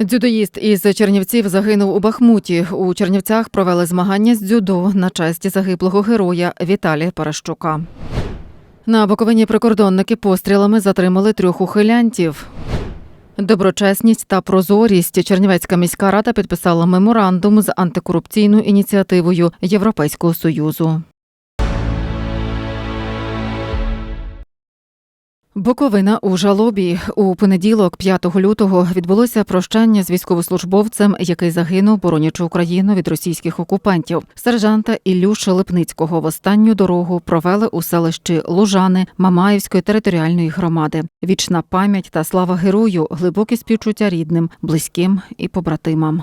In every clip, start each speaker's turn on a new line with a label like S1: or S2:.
S1: Дзюдоїст із Чернівців загинув у Бахмуті. У Чернівцях провели змагання з дзюдо на честь загиблого героя Віталія Паращука. На Буковині прикордонники пострілами затримали трьох ухилянтів. Доброчесність та прозорість Чернівецька міська рада підписала меморандум з антикорупційною ініціативою Європейського союзу. Буковина у жалобі у понеділок, 5 лютого, відбулося прощання з військовослужбовцем, який загинув, боронячи Україну від російських окупантів. Сержанта Ілюша Липницького в останню дорогу провели у селищі Лужани Мамаївської територіальної громади. Вічна пам'ять та слава герою, глибокі співчуття рідним, близьким і побратимам.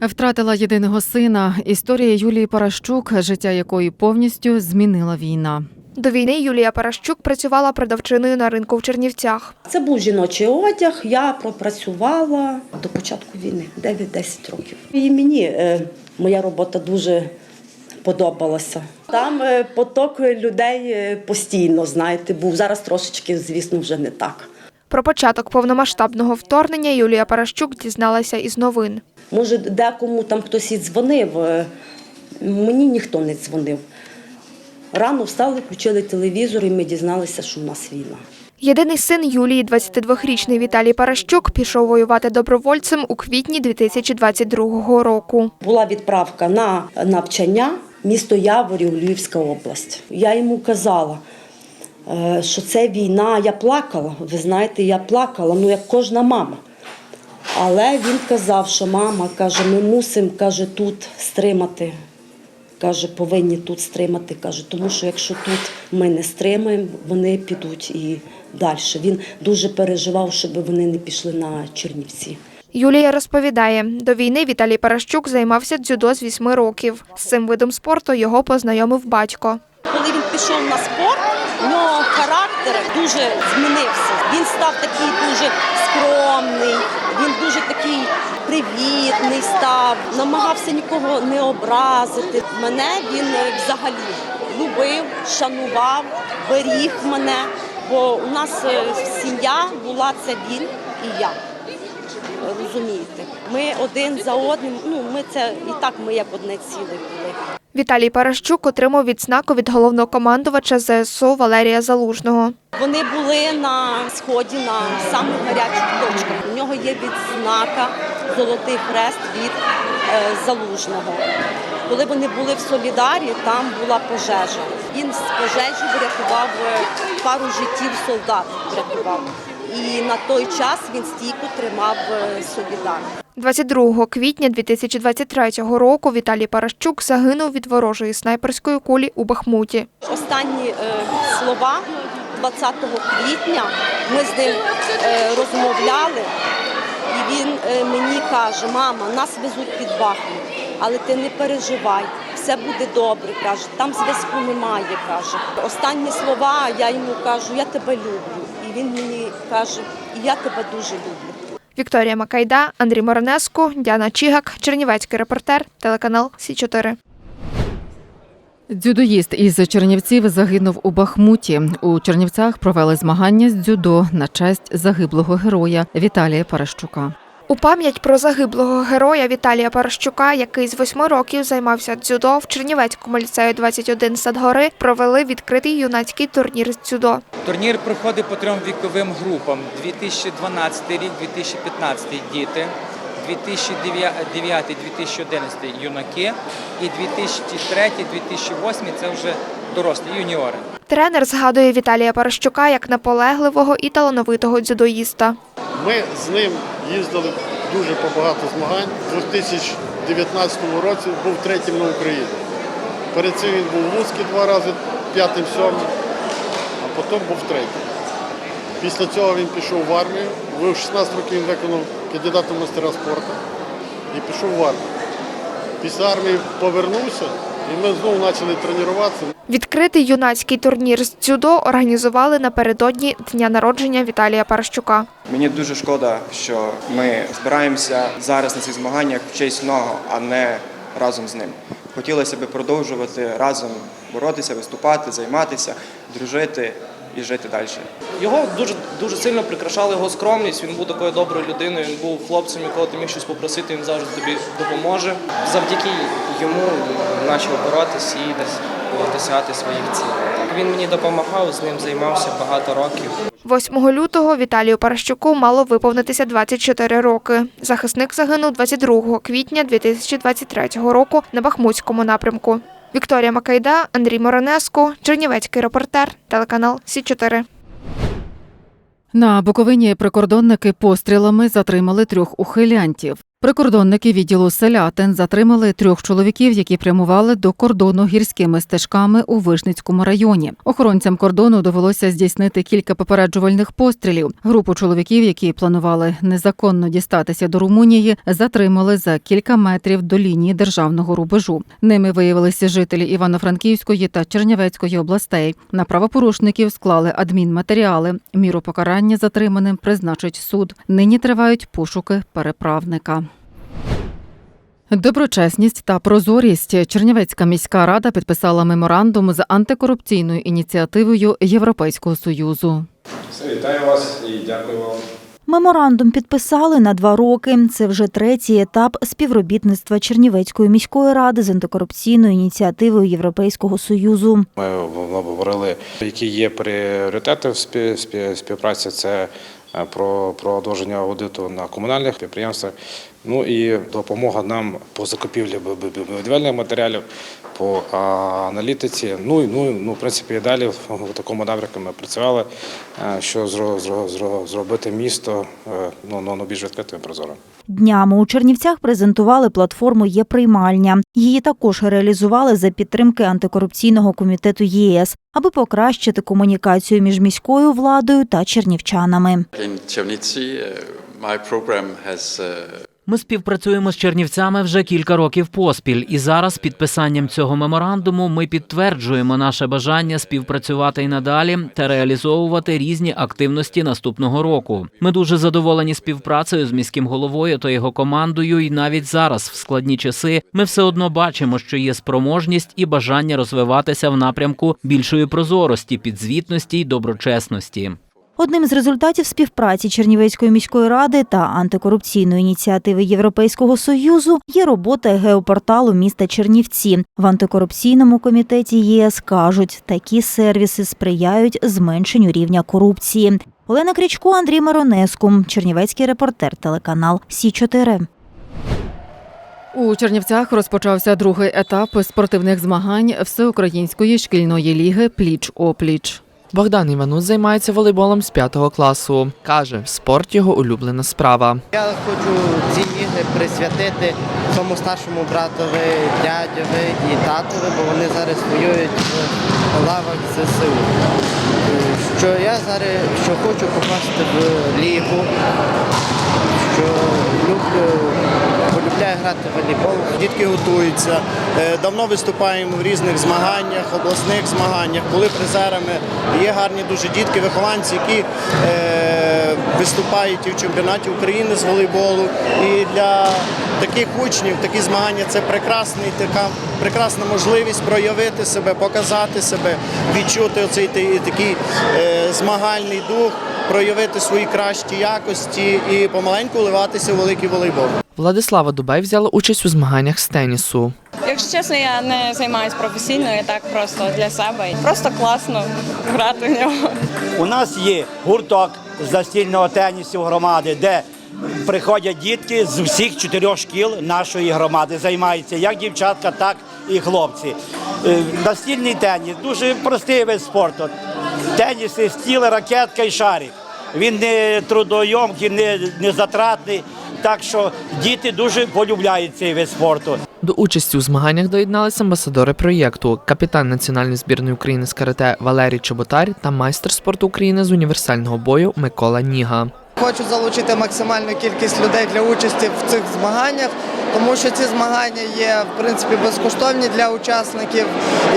S1: Втратила єдиного сина. Історія Юлії Паращук, життя якої повністю змінила війна.
S2: До війни Юлія Паращук працювала продавчиною на ринку в Чернівцях.
S3: Це був жіночий одяг. Я пропрацювала до початку війни 9-10 років. І мені е, моя робота дуже подобалася. Там е, поток людей е, постійно, знаєте, був зараз трошечки, звісно, вже не так.
S2: Про початок повномасштабного вторгнення Юлія Паращук дізналася із новин.
S3: Може, декому там хтось і дзвонив. Мені ніхто не дзвонив. Рано встали, включили телевізор, і ми дізналися, що в нас війна.
S2: Єдиний син Юлії, 22-річний Віталій Паращук, пішов воювати добровольцем у квітні 2022 року.
S3: Була відправка на навчання місто Яворів, Львівська область. Я йому казала, е, що це війна. Я плакала. Ви знаєте, я плакала, ну як кожна мама. Але він казав, що мама каже, ми мусимо каже, тут стримати. Каже, повинні тут стримати. Каже, тому що якщо тут ми не стримаємо, вони підуть і далі. Він дуже переживав, щоб вони не пішли на Чернівці.
S2: Юлія розповідає, до війни Віталій Паращук займався дзюдо з 8 років. З цим видом спорту його познайомив батько.
S3: Коли він пішов на спорт, у нього характер дуже змінився. Він став такий дуже скромний, він дуже привітний став, намагався нікого не образити. Мене він е, взагалі любив, шанував, беріг мене, бо у нас е, сім'я була це він і я. Розумієте, ми один за одним. Ну ми це і так ми як одне ціле були.
S2: Віталій Паращук отримав відзнаку від головнокомандувача ЗСУ Валерія Залужного.
S3: Вони були на сході на самих гарячих точках. У нього є відзнака Золотий хрест від е, залужного. Коли вони були в Солідарі, там була пожежа. Він з пожежі врятував е, пару життів солдат. Врятував. І на той час він стійко тримав е, Солідар.
S2: 22 квітня 2023 року Віталій Паращук загинув від ворожої снайперської кулі у Бахмуті.
S3: Останні слова 20 квітня ми з ним розмовляли, він е, мені каже: мама, нас везуть під Бахмут, але ти не переживай, все буде добре. каже, там зв'язку немає. каже. Останні слова я йому кажу, я тебе люблю. І він мені каже, я тебе дуже люблю.
S2: Вікторія Макайда, Андрій Моронеско, Діана Чігак, Чернівецький репортер, телеканал Сі 4
S1: Дзюдоїст із Чернівців загинув у Бахмуті. У Чернівцях провели змагання з дзюдо на честь загиблого героя Віталія Паращука.
S2: У пам'ять про загиблого героя Віталія Паращука, який з восьми років займався дзюдо в Чернівецькому ліцею 21 Садгори, провели відкритий юнацький турнір з дзюдо.
S4: Турнір проходить по трьом віковим групам: 2012 рік, 2015 діти, 2009-2011 юнаки і 2003-2008 це вже дорослі юніори.
S2: Тренер згадує Віталія Паращука як наполегливого і талановитого дзюдоїста.
S5: Ми з ним їздили дуже багато змагань. У 2019 році був третім на Україні. Перед цим він був в Луцькі два рази, п'ятим, сьомим, а потім був третім. Після цього він пішов в армію. В 16 років він виконав кандидатом в мастера спорту і пішов в армію. Після армії повернувся і ми знову почали тренуватися.
S2: Відкритий юнацький турнір з дзюдо організували напередодні дня народження Віталія Паращука.
S6: Мені дуже шкода, що ми збираємося зараз на цих змаганнях в честь нього, а не разом з ним. Хотілося б продовжувати разом боротися, виступати, займатися, дружити і жити далі.
S7: Його дуже дуже сильно прикрашала його скромність. Він був такою доброю людиною. Він був хлопцем, якого ти міг щось попросити, він завжди тобі допоможе. Завдяки йому почав боротися і десь досягати своїх цілей. Він мені допомагав, з ним займався багато років.
S2: 8 лютого Віталію Паращуку мало виповнитися 24 роки. Захисник загинув 22 квітня 2023 року на Бахмутському напрямку. Вікторія Макайда, Андрій Моронеску, Чернівецький репортер, телеканал Сі 4
S1: На Буковині прикордонники пострілами затримали трьох ухилянтів. Прикордонники відділу селятин затримали трьох чоловіків, які прямували до кордону гірськими стежками у Вишницькому районі. Охоронцям кордону довелося здійснити кілька попереджувальних пострілів. Групу чоловіків, які планували незаконно дістатися до Румунії, затримали за кілька метрів до лінії державного рубежу. Ними виявилися жителі Івано-Франківської та Чернівецької областей. На правопорушників склали адмінматеріали. Міру покарання затриманим призначить суд. Нині тривають пошуки переправника. Доброчесність та прозорість Чернівецька міська рада підписала меморандум з антикорупційною ініціативою Європейського союзу.
S8: Вітаю вас і дякую вам.
S9: Меморандум підписали на два роки. Це вже третій етап співробітництва Чернівецької міської ради з антикорупційною ініціативою Європейського союзу.
S8: Ми обговорили, які є пріоритети в спі- спі- співпраці. Це е, про продовження аудиту на комунальних підприємствах. Ну і допомога нам по закупівлі бу- бу- бу- будівельних матеріалів, по аналітиці. Ну і ну, ну, в принципі, і далі в такому напрямку ми працювали, е, що зро- зро- зро- зробити місто е, ну, ну, ну, більш відкритим і прозорим.
S9: Днями у Чернівцях презентували платформу Є приймальня. Її також реалізували за підтримки антикорупційного комітету ЄС, аби покращити комунікацію між міською владою та чернівчанами.
S10: Chernivtsi, uh, my program has uh,
S11: Ми співпрацюємо з Чернівцями вже кілька років поспіль, і зараз підписанням цього меморандуму ми підтверджуємо наше бажання співпрацювати і надалі та реалізовувати різні активності наступного року. Ми дуже задоволені співпрацею з міським головою та його командою. І навіть зараз, в складні часи, ми все одно бачимо, що є спроможність і бажання розвиватися в напрямку більшої прозорості, підзвітності й доброчесності.
S9: Одним з результатів співпраці Чернівецької міської ради та антикорупційної ініціативи Європейського союзу є робота геопорталу міста Чернівці. В антикорупційному комітеті ЄС кажуть, такі сервіси сприяють зменшенню рівня корупції. Олена Крічко, Андрій Миронеску, Чернівецький репортер, телеканал Сі 4
S1: У Чернівцях розпочався другий етап спортивних змагань Всеукраїнської шкільної ліги Пліч-опліч.
S12: Богдан Іванус займається волейболом з 5 класу. Каже, спорт його улюблена справа.
S13: Я хочу ці ігри присвятити своєму старшому братові, дядьові і татові, бо вони зараз воюють в лавах ЗСУ. Що я зараз що хочу попасти в лігу, що люблю, полюбляю грати в волейбол.
S5: Дітки готуються. Е, Давно виступаємо в різних змаганнях, обласних змаганнях, були призерами. Є гарні дуже дітки, вихованці, які е, виступають і в чемпіонаті України з волейболу. І для таких учнів такі змагання це прекрасний, така прекрасна можливість проявити себе, показати себе, відчути оцей такий е, змагальний дух, проявити свої кращі якості і помаленьку вливатися в великий волейбол.
S12: Владислава Дубай взяла участь у змаганнях з тенісу.
S14: Якщо чесно, я не займаюся професійно, я так просто для себе. Просто класно грати в нього.
S13: У нас є гурток з настільного тенісу громади, де приходять дітки з всіх чотирьох шкіл нашої громади. Займаються як дівчатка, так і хлопці. Е, Настільний теніс дуже простий вид спорту. Теніс – стіл, ракетка і шарик. Він не трудойомкий, не, не затратний. Так що діти дуже полюбляють цей вид спорту.
S12: До участі у змаганнях доєдналися амбасадори проєкту, капітан національної збірної України з карате Валерій Чоботар та майстер спорту України з універсального бою Микола Ніга.
S13: Хочу залучити максимальну кількість людей для участі в цих змаганнях, тому що ці змагання є в принципі безкоштовні для учасників.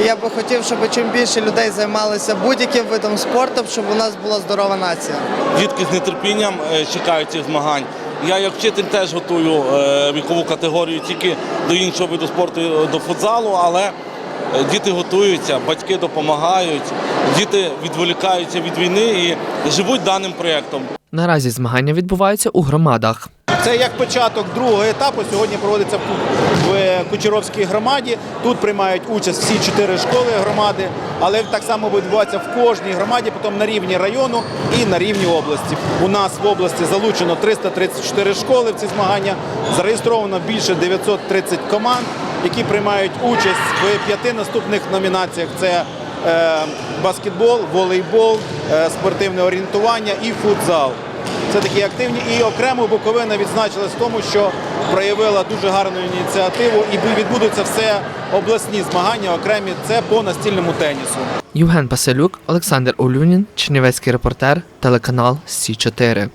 S13: І я би хотів, щоб чим більше людей займалися будь-яким видом спорту, щоб у нас була здорова нація.
S7: Дітки з нетерпінням е, чекають цих змагань. Я як вчитель теж готую е, вікову категорію тільки до іншого виду спорту, е, до футзалу, але
S15: е, діти готуються, батьки допомагають, діти відволікаються від війни і живуть даним проєктом.
S12: Наразі змагання відбуваються у громадах.
S16: Це як початок другого етапу. Сьогодні проводиться в- в Кучеровській громаді. Тут приймають участь всі чотири школи громади, але так само відбувається в кожній громаді, потім на рівні району і на рівні області. У нас в області залучено 334 школи в ці змагання. Зареєстровано більше 930 команд, які приймають участь в п'яти наступних номінаціях. Це е, баскетбол, волейбол, е, спортивне орієнтування і футзал. Це такі активні. І окремо Буковина відзначилась в тому, що проявила дуже гарну ініціативу і відбудуться все обласні змагання окремі. Це по настільному тенісу.
S12: Євген Паселюк, Олександр Олюнін, Чернівецький репортер, телеканал Сі 4